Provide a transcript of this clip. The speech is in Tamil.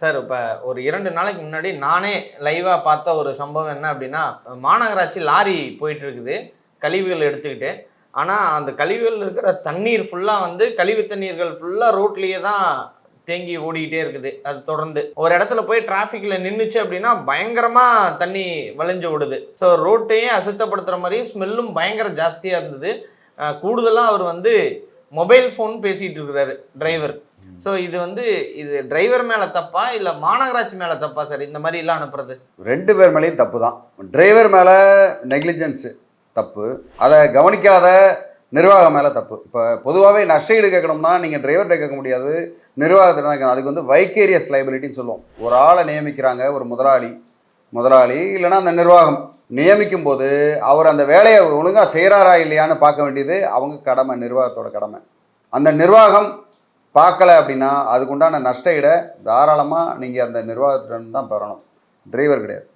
சார் இப்போ ஒரு இரண்டு நாளைக்கு முன்னாடி நானே லைவாக பார்த்த ஒரு சம்பவம் என்ன அப்படின்னா மாநகராட்சி லாரி போயிட்டு இருக்குது கழிவுகள் எடுத்துக்கிட்டு. ஆனால் அந்த கழிவுகள் இருக்கிற தண்ணீர் ஃபுல்லாக வந்து கழிவு தண்ணீர்கள் ஃபுல்லாக ரோட்லேயே தான் தேங்கி ஓடிக்கிட்டே இருக்குது. அது தொடர்ந்து. ஒரு இடத்துல போய் டிராஃபிக்கில் நின்றுச்சு அப்படின்னா பயங்கரமாக தண்ணி வளைஞ்சு விடுது ஸோ ரோட்டையே அசுத்தப்படுத்துகிற மாதிரி ஸ்மெல்லும் பயங்கர ஜாஸ்தியாக இருந்தது. கூடுதலாக அவர் வந்து மொபைல் ஃபோன் பேசிகிட்டு இருக்கிறாரு டிரைவர் ஸோ இது வந்து இது டிரைவர் மேலே தப்பா இல்லை மாநகராட்சி மேலே தப்பா சார் இந்த மாதிரி எல்லாம் அனுப்புறது. ரெண்டு பேர் மேலேயும் தப்பு தான். டிரைவர் மேலே நெக்லிஜென்ஸு தப்பு. அதை கவனிக்காத நிர்வாகம் மேலே தப்பு. இப்போ பொதுவாகவே நஷ்டஈடு கேட்கணும்னா நீங்கள் டிரைவர்கிட்ட கேட்க முடியாது. நிர்வாகத்தில் தான் கேட்கணும். அதுக்கு வந்து வைக்கேரியஸ் லைபிலிட்டின்னு சொல்லுவோம். ஒரு ஆளை நியமிக்கிறாங்க ஒரு முதலாளி. முதலாளி இல்லைன்னா அந்த நிர்வாகம் நியமிக்கும் போது அவர் அந்த வேலையை ஒழுங்காக செய்கிறாரா இல்லையான்னு பார்க்க வேண்டியது அவங்க கடமை நிர்வாகத்தோட கடமை. அந்த நிர்வாகம் பார்க்கல அப்படின்னா அதுக்குண்டான நஷ்ட ஈடை தாராளமாக நீங்கள் அந்த நிர்வாகத்திடம் தான் பெறணும். டிரைவர் கிடையாது.